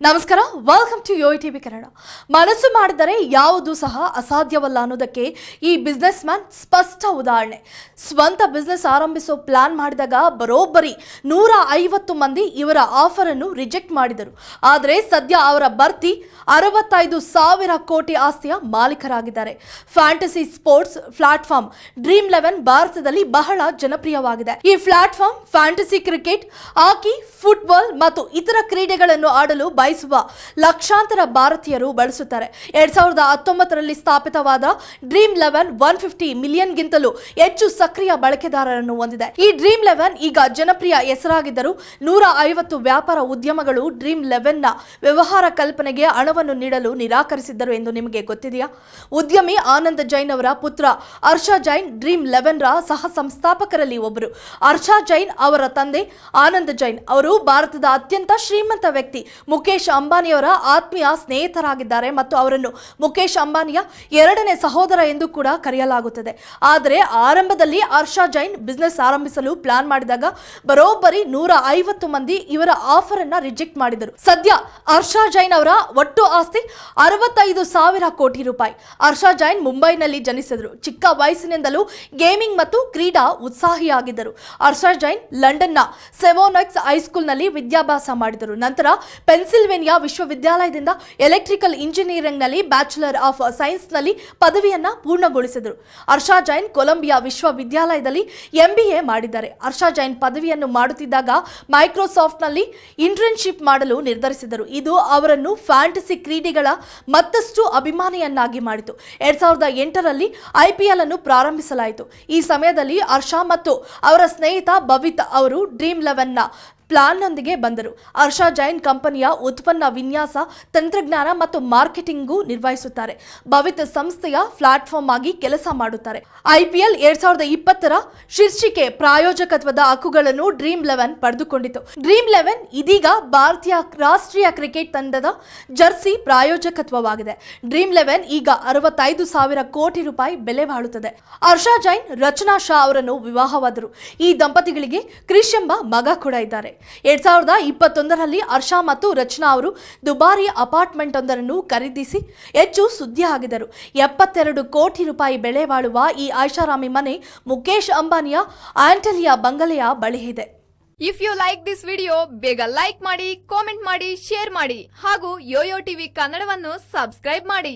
ನಮಸ್ಕಾರ welcome to Yo TV Kannada ಮನಸ್ಸು ಮಾಡಿದರೆ ಯಾವುದು ಸಹ ಅಸಾಧ್ಯವಲ್ಲ ಅನ್ನೋದಕ್ಕೆ ಈ ಬಿಸ್ನೆಸ್ ಮ್ಯಾನ್ ಸ್ಪಷ್ಟ ಉದಾಹರಣೆ. ಸ್ವಂತ ಬಿಸ್ನೆಸ್ ಆರಂಭಿಸೋ ಪ್ಲಾನ್ ಮಾಡಿದಾಗ ಬರೋಬ್ಬರಿ ನೂರ ಐವತ್ತು ಮಂದಿ ಇವರ ಆಫರ್ ಅನ್ನು ರಿಜೆಕ್ಟ್ ಮಾಡಿದರು. ಆದರೆ ಸದ್ಯ ಅವರ ಬರ್ತಿ ಅರವತ್ತೈದು ಸಾವಿರ ಕೋಟಿ ಆಸ್ತಿಯ ಮಾಲೀಕರಾಗಿದ್ದಾರೆ. Fantasy sports platform Dream Eleven ಭಾರತದಲ್ಲಿ ಬಹಳ ಜನಪ್ರಿಯವಾಗಿದೆ. ಈ platform fantasy cricket hockey football ಮತ್ತು ಇತರ ಕ್ರೀಡೆಗಳನ್ನು ಆಡಲು ಬಯಸುವ ಲಕ್ಷಾಂತರ ಭಾರತೀಯರು ಬಳಸುತ್ತಾರೆ. ಎರಡ್ ಸಾವಿರದ ಹತ್ತೊಂಬತ್ತರಲ್ಲಿ ಸ್ಥಾಪಿತವಾದ ಡ್ರೀಮ್ ಲೆವೆನ್ ಒನ್ ಫಿಫ್ಟಿ ಮಿಲಿಯನ್ಗಿಂತಲೂ ಹೆಚ್ಚು ಸಕ್ರಿಯ ಬಳಕೆದಾರರನ್ನು ಹೊಂದಿದೆ. ಈ ಡ್ರೀಮ್ ಲೆವೆನ್ ಈಗ ಜನಪ್ರಿಯ ಹೆಸರಾಗಿದ್ದರೂ ನೂರ ಐವತ್ತು ವ್ಯಾಪಾರ ಉದ್ಯಮಗಳು ಡ್ರೀಮ್ ಲೆವೆನ್ನ ವ್ಯವಹಾರ ಕಲ್ಪನೆಗೆ ಹಣವನ್ನು ನೀಡಲು ನಿರಾಕರಿಸಿದ್ದರು ಎಂದು ನಿಮಗೆ ಗೊತ್ತಿದೆಯಾ? ಉದ್ಯಮಿ ಆನಂದ್ ಜೈನ್ ಅವರ ಪುತ್ರ ಹರ್ಷ ಜೈನ್ ಡ್ರೀಮ್ ಲೆವೆನ್ ರ ಸಹ ಸಂಸ್ಥಾಪಕರಲ್ಲಿ ಒಬ್ಬರು. ಹರ್ಷ ಜೈನ್ ಅವರ ತಂದೆ ಆನಂದ್ ಜೈನ್ ಅವರು ಭಾರತದ ಅತ್ಯಂತ ಶ್ರೀಮಂತ ವ್ಯಕ್ತಿ. ಮುಖೇಶ್ ಅಂಬಾನಿಯವರ ಆತ್ಮೀಯ ಸ್ನೇಹಿತರಾಗಿದ್ದಾರೆ ಮತ್ತು ಅವರನ್ನು ಮುಖೇಶ್ ಅಂಬಾನಿಯ ಎರಡನೇ ಸಹೋದರ ಎಂದು ಕೂಡ ಕರೆಯಲಾಗುತ್ತದೆ. ಆದರೆ ಆರಂಭದಲ್ಲಿ ಹರ್ಷ ಜೈನ್ ಬಿಸ್ನೆಸ್ ಆರಂಭಿಸಲು ಪ್ಲಾನ್ ಮಾಡಿದಾಗ ಬರೋಬ್ಬರಿ ನೂರ ಐವತ್ತು ಮಂದಿ ಇವರ ಆಫರ್ ಅನ್ನ ರಿಜೆಕ್ಟ್ ಮಾಡಿದರು. ಸದ್ಯ ಹರ್ಷ ಜೈನ್ ಅವರ ಒಟ್ಟು ಆಸ್ತಿ ಅರವತ್ತೈದು ಸಾವಿರ ಕೋಟಿ ರೂಪಾಯಿ. ಹರ್ಷ ಜೈನ್ ಮುಂಬೈನಲ್ಲಿ ಜನಿಸಿದರು. ಚಿಕ್ಕ ವಯಸ್ಸಿನಿಂದಲೂ ಗೇಮಿಂಗ್ ಮತ್ತು ಕ್ರೀಡಾ ಉತ್ಸಾಹಿಯಾಗಿದ್ದರು. ಹರ್ಷ ಜೈನ್ ಲಂಡನ್ನ ಸೆವೋನಕ್ಸ್ ಹೈಸ್ಕೂಲ್ನಲ್ಲಿ ವಿದ್ಯಾಭ್ಯಾಸ ಮಾಡಿದರು. ನಂತರ ಪೆನ್ಸಿಲ್ವೇನಿಯಾ ವಿಶ್ವವಿದ್ಯಾಲಯದಿಂದ ಎಲೆಕ್ಟ್ರಿಕಲ್ ಇಂಜಿನಿಯರಿಂಗ್ನಲ್ಲಿ ಬ್ಯಾಚುಲರ್ ಆಫ್ ಸೈನ್ಸ್ನಲ್ಲಿ ಪದವಿಯನ್ನು ಪೂರ್ಣಗೊಳಿಸಿದರು. ಅರ್ಷಾ ಜೈನ್ ಕೊಲಂಬಿಯಾ ವಿಶ್ವವಿದ್ಯಾಲಯದಲ್ಲಿ ಎಂಬಿಎ ಮಾಡಿದ್ದಾರೆ. ಅರ್ಷಾ ಜೈನ್ ಪದವಿಯನ್ನು ಮಾಡುತ್ತಿದ್ದಾಗ ಮೈಕ್ರೋಸಾಫ್ಟ್ನಲ್ಲಿ ಇಂಟರ್ನ್ಶಿಪ್ ಮಾಡಲು ನಿರ್ಧರಿಸಿದರು. ಇದು ಅವರನ್ನು ಫ್ಯಾಂಟಸಿ ಕ್ರೀಡೆಗಳ ಮತ್ತಷ್ಟು ಅಭಿಮಾನಿಯನ್ನಾಗಿ ಮಾಡಿತು. ಎರಡ್ ಸಾವಿರದ ಎಂಟರಲ್ಲಿ ಐಪಿಎಲ್ ಅನ್ನು ಪ್ರಾರಂಭಿಸಲಾಯಿತು. ಈ ಸಮಯದಲ್ಲಿ ಅರ್ಷಾ ಮತ್ತು ಅವರ ಸ್ನೇಹಿತ ಭವಿತ್ ಅವರು ಡ್ರೀಮ್ ಲೆವೆನ್ನ ಪ್ಲಾನ್ನೊಂದಿಗೆ ಬಂದರು. ಹರ್ಷ ಜೈನ್ ಕಂಪನಿಯ ಉತ್ಪನ್ನ ವಿನ್ಯಾಸ, ತಂತ್ರಜ್ಞಾನ ಮತ್ತು ಮಾರ್ಕೆಟಿಂಗು ನಿರ್ವಹಿಸುತ್ತಾರೆ. ಭವಿತ್ ಸಂಸ್ಥೆಯ ಪ್ಲಾಟ್ಫಾರ್ಮ್ ಆಗಿ ಕೆಲಸ ಮಾಡುತ್ತಾರೆ. ಐಪಿಎಲ್ ಎರಡ್ ಸಾವಿರದ ಇಪ್ಪತ್ತರ ಶೀರ್ಷಿಕೆ ಪ್ರಾಯೋಜಕತ್ವದ ಹಕ್ಕುಗಳನ್ನು ಡ್ರೀಮ್ ಲೆವೆನ್ ಪಡೆದುಕೊಂಡಿತು. ಡ್ರೀಮ್ ಲೆವೆನ್ ಇದೀಗ ಭಾರತೀಯ ರಾಷ್ಟ್ರೀಯ ಕ್ರಿಕೆಟ್ ತಂಡದ ಜರ್ಸಿ ಪ್ರಾಯೋಜಕತ್ವವಾಗಿದೆ. ಡ್ರೀಮ್ ಲೆವೆನ್ ಈಗ ಅರವತ್ತೈದು ಸಾವಿರ ಕೋಟಿ ರೂಪಾಯಿ ಬೆಲೆ ಬಾಳುತ್ತದೆ. ಹರ್ಷಾ ಜೈನ್ ರಚನಾ ಶಾ ಅವರನ್ನು ವಿವಾಹವಾದರು. ಈ ದಂಪತಿಗಳಿಗೆ ಕ್ರಿಶ್ ಎಂಬ ಮಗ ಕೂಡ ಇದ್ದಾರೆ. ಎರಡ್ ಸಾವಿರದ ಇಪ್ಪತ್ತೊಂದರಲ್ಲಿ ಹರ್ಷಾ ಮತ್ತು ರಚನಾ ಅವರು ದುಬಾರಿ ಅಪಾರ್ಟ್ಮೆಂಟ್ ಒಂದರನ್ನು ಖರೀದಿಸಿ ಹೆಚ್ಚು ಸುದ್ದಿ ಆಗಿದರು ಎಪ್ಪತ್ತೆರಡು ಕೋಟಿ ರೂಪಾಯಿ ಬೆಲೆ ಬಾಳುವ ಈ ಐಷಾರಾಮಿ ಮನೆ ಮುಖೇಶ್ ಅಂಬಾನಿಯ ಆಂಟಲಿಯ ಬಂಗಲೆಯ ಬಳಿ ಇದೆ. If you like this video ಬೇಗ ಲೈಕ್ ಮಾಡಿ ಕಾಮೆಂಟ್ ಮಾಡಿ ಶೇರ್ ಮಾಡಿ ಹಾಗೂ ಯೋಯೋ ಟಿವಿ ಕನ್ನಡವನ್ನು ಸಬ್ಸ್ಕ್ರೈಬ್ ಮಾಡಿ.